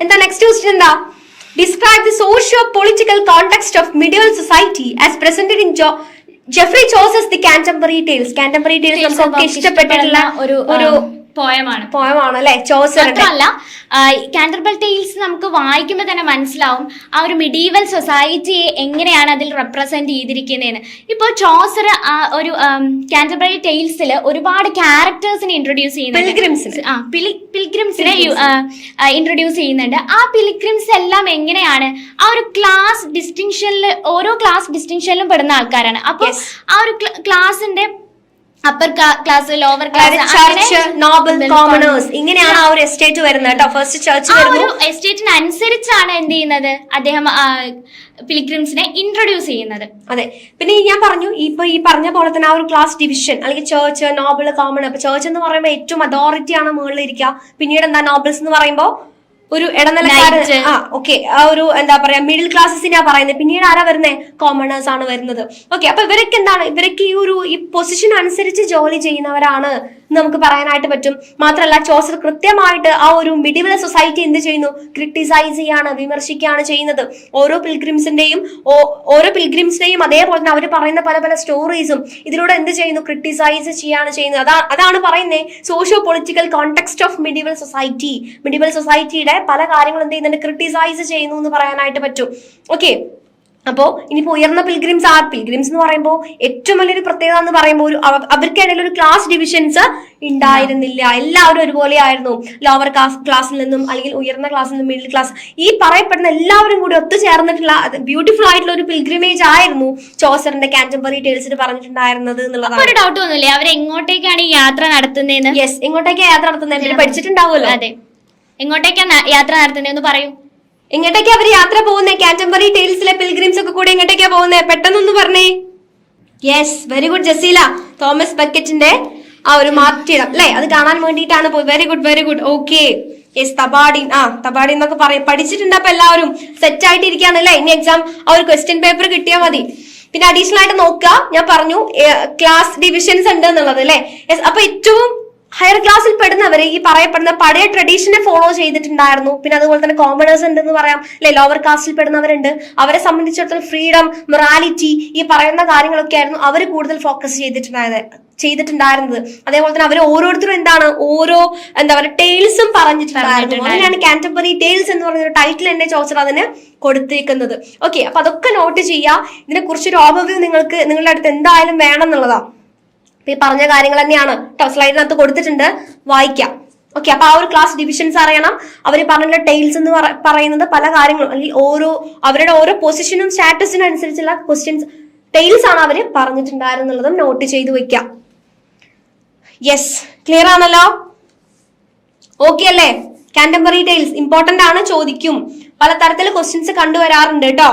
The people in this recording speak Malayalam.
എന്താ നെക്സ്റ്റ് ക്വസ്റ്റ്യൻ എന്താ? Describe the socio political context of medieval society as presented in Jo Geoffrey chooses the Canterbury tales Canterbury tales നമുക്ക് ഇഷ്ടപ്പെട്ടിട്ടുള്ള ഒരു ഒരു പോയമാണ്. പോയമാണ് അല്ലെ മാത്രമല്ല കാൻഡർബൽ ടെയിൽസ് നമുക്ക് വായിക്കുമ്പോൾ തന്നെ മനസ്സിലാവും ആ ഒരു മിഡീവൽ സൊസൈറ്റിയെ എങ്ങനെയാണ് അതിൽ റെപ്രസെന്റ് ചെയ്തിരിക്കുന്നതെന്ന്. ഇപ്പോൾ ചോസർ ഒരു കാൻഡർബറി ടെയിൽസിൽ ഒരുപാട് ക്യാരക്ടേഴ്സിനെ ഇൻട്രൊഡ്യൂസ് ചെയ്യുന്നുണ്ട്. പിൽഗ്രിംസിനെ ആ ഇൻട്രൊഡ്യൂസ് ചെയ്യുന്നുണ്ട്. ആ പിലിഗ്രിംസ് എല്ലാം എങ്ങനെയാണ്? ആ ഒരു ക്ലാസ് ഡിസ്റ്റിങ്ഷനിൽ ഓരോ ക്ലാസ് ഡിസ്റ്റിങ്ഷനിലും പെടുന്ന ആൾക്കാരാണ്. അപ്പോൾ. ആ ഒരു ക്ലാസിന്റെ upper class lower class church noble commoners ഇങ്ങനെയാണ് ആ ഒരു എസ്റ്റേറ്റ് വരുന്നത് കേട്ടോ. ഫസ്റ്റ് ചർച്ച് ആ ഒരു എസ്റ്റേറ്റിന് അനുസരിച്ചാണ് എന്ത് ചെയ്യുന്നത്? അദ്ദേഹം പിലിഗ്രിംസിനെ ഇൻട്രൊഡ്യൂസ് ചെയ്യുന്നത്. അതെ. പിന്നെ ഞാൻ പറഞ്ഞു ഇപ്പൊ ഈ പറഞ്ഞ പോലെ തന്നെ ആ ഒരു ക്ലാസ് ഡിവിഷൻ അല്ലെങ്കിൽ ചേർച്ച് നോബിൾ കോമൺ അപ്പൊ ചേർച്ച് എന്ന് പറയുമ്പോൾ ഏറ്റവും അതോറിറ്റി ആണ് മുകളിൽ ഇരിക്കുക. പിന്നീട് എന്താ നോബിൾസ് എന്ന് പറയുമ്പോൾ ഒരു ഇടനിലക്കാരൻ ആ ഓക്കെ ആ ഒരു എന്താ പറയാ മിഡിൽ ക്ലാസ്സസിനാ പറയുന്നത്. പിന്നീട് ആരാ വരുന്നത് കോമണേഴ്സ് ആണ് വരുന്നത്. ഓക്കെ അപ്പൊ ഇവരൊക്കെ എന്താണ്? ഇവരൊക്കെ ഈ ഒരു ഈ പൊസിഷൻ അനുസരിച്ച് ജോലി ചെയ്യുന്നവരാണ്. നമുക്ക് പറയാനായിട്ട് പറ്റും. മാത്രമല്ല ചോസർ കൃത്യമായിട്ട് ആ ഒരു മിഡിവൽ സൊസൈറ്റി എന്ത് ചെയ്യുന്നു? ക്രിട്ടിസൈസ് ചെയ്യാണ് വിമർശിക്കുകയാണ് ചെയ്യുന്നത്. ഓരോ പിൽഗ്രിംസിന്റെയും ഓരോ പിൽഗ്രിംസിന്റെയും അതേപോലെ തന്നെ അവർ പറയുന്ന പല പല സ്റ്റോറീസും ഇതിലൂടെ എന്ത് ചെയ്യുന്നു? ക്രിട്ടിസൈസ് ചെയ്യാണ് ചെയ്യുന്നത്. അതാ അതാണ് പറയുന്നത് socio political context of medieval society medieval സൊസൈറ്റിയുടെ പല കാര്യങ്ങളും എന്ത് ചെയ്യുന്നുണ്ട്? ക്രിട്ടിസൈസ് ചെയ്യുന്നു എന്ന് പറയാനായിട്ട് പറ്റും. ഓക്കെ അപ്പോ ഇനിയിപ്പോ ഉയർന്ന പിൽഗ്രിംസ് ആ പിൽഗ്രിംസ് എന്ന് പറയുമ്പോൾ ഏറ്റവും വലിയൊരു പ്രത്യേകത എന്ന് പറയുമ്പോൾ ഒരു അവ- അവർക്കിടയിൽ ഒരു ക്ലാസ് ഡിവിഷൻസ് ഉണ്ടായിരുന്നില്ല. എല്ലാവരും ഒരുപോലെ ആയിരുന്നു. ലോവർ ക്ലാസ് ക്ലാസ്സിൽ നിന്നും അല്ലെങ്കിൽ ഉയർന്ന ക്ലാസ്സിൽ നിന്നും മിഡിൽ ക്ലാസ് ഈ പറയപ്പെടുന്ന എല്ലാവരും കൂടി ഒത്തുചേർന്നിട്ടുള്ള ബ്യൂട്ടിഫുൾ ആയിട്ടുള്ള ഒരു പിൽഗ്രിമേജ് ആയിരുന്നു ചോസറിന്റെ കാന്റംബറി ടേൽസിൽ പറഞ്ഞിട്ടുണ്ടായിരുന്നത് എന്നുള്ളതാണ്. ഒരു ഡൗട്ട് ഒന്നുമില്ലേ അവർ എങ്ങോട്ടേക്കാണ് ഈ യാത്ര നടത്തുന്നതെന്ന് യെസ് എങ്ങോട്ടേക്കാണ് യാത്ര നടത്തുന്നത് പഠിച്ചിട്ടുണ്ടാവുമല്ലോ. അതെ. എങ്ങോട്ടേക്കാണ് യാത്ര നടത്തുന്നതെന്ന് പറയൂ. എങ്ങോട്ടേക്കാ അവർ യാത്ര പോകുന്നത് കാറ്റംബറി ടേൽസിലെ പിൽഗ്രിംസ് ഒക്കെ കൂടെ എങ്ങോട്ടേക്കാ പോകുന്നത് പെട്ടെന്നൊന്ന് പറഞ്ഞേ. Yes very good Jaseela. Thomas ബക്കറ്റിന്റെ ആ ഒരു മാറ്റിടം അല്ലെ? അത് കാണാൻ വേണ്ടിയിട്ടാണ് പോയി. Very good very good okay yes Tabard ആ തബാഡി എന്നൊക്കെ പറയും പഠിച്ചിട്ടുണ്ട് അപ്പൊ എല്ലാവരും സെറ്റ് ആയിട്ട് ഇരിക്കുകയാണ് അല്ലെ? ഇനി എക്സാം ആ ഒരു ക്വസ്റ്റ്യൻ പേപ്പർ കിട്ടിയാൽ മതി. പിന്നെ അഡീഷണൽ ആയിട്ട് നോക്കുക. ഞാൻ പറഞ്ഞു ക്ലാസ് ഡിവിഷൻസ് ഉണ്ട് എന്നുള്ളത് അല്ലെ? യെസ് അപ്പൊ ഏറ്റവും ഹയർ ക്ലാസ്സിൽ പെടുന്നവര് ഈ പറയപ്പെടുന്ന പഴയ ട്രഡീഷനെ ഫോളോ ചെയ്തിട്ടുണ്ടായിരുന്നു. പിന്നെ അതുപോലെ തന്നെ കോമണേഴ്സ് ഉണ്ട് എന്ന് പറയാം. അല്ലെ ലോവർ കാസ്റ്റിൽ പെടുന്നവരുണ്ട്. അവരെ സംബന്ധിച്ചിടത്തോളം ഫ്രീഡം മൊറാലിറ്റി ഈ പറയുന്ന കാര്യങ്ങളൊക്കെ ആയിരുന്നു അവർ കൂടുതൽ ഫോക്കസ് ചെയ്തിട്ടുണ്ടായത് ചെയ്തിട്ടുണ്ടായിരുന്നത്. അതേപോലെ തന്നെ അവർ ഓരോരുത്തരും എന്താണ് ഓരോ എന്താ പറയുക ടെയിൽസും പറഞ്ഞിട്ടുണ്ടായിരുന്നു. അങ്ങനെയാണ് കാന്റംപറി ടെയിൽസ് എന്ന് പറഞ്ഞ ഒരു ടൈറ്റിൽ എന്നെ ചോദിച്ചത് അതിന് കൊടുത്തേക്കുന്നത്. ഓക്കെ അപ്പൊ അതൊക്കെ നോട്ട് ചെയ്യുക. ഇതിനെ കുറിച്ചൊരു ഓവർവ്യൂ നിങ്ങൾക്ക് നിങ്ങളുടെ അടുത്ത് എന്തായാലും വേണം എന്നുള്ളതാണ് ഈ പറഞ്ഞ കാര്യങ്ങൾ തന്നെയാണ്. സ്ലൈഡിനകത്ത് കൊടുത്തിട്ടുണ്ട്. വായിക്കാം. ഓക്കെ അപ്പൊ ആ ഒരു ക്ലാസ് ഡിവിഷൻസ് അറിയണം. അവർ പറഞ്ഞ ടെയിൽസ് എന്ന് പറയുന്നത് പല കാര്യങ്ങളും അല്ലെങ്കിൽ ഓരോ അവരുടെ ഓരോ പൊസിഷനും സ്റ്റാറ്റസിനും അനുസരിച്ചുള്ള ക്വസ്റ്റ്യൻസ് ടൈൽസ് ആണ് അവർ പറഞ്ഞിട്ടുണ്ടായിരുന്നുള്ളതും നോട്ട് ചെയ്തു വെക്കാം. യെസ് ക്ലിയർ ആണല്ലോ? ഓക്കെ അല്ലേ? കാന്റംപറി ടെയിൽസ് ഇമ്പോർട്ടന്റ് ആണ് ചോദിക്കും. പല തരത്തിലുള്ള ക്വസ്റ്റ്യൻസ് കണ്ടുവരാറുണ്ട് കേട്ടോ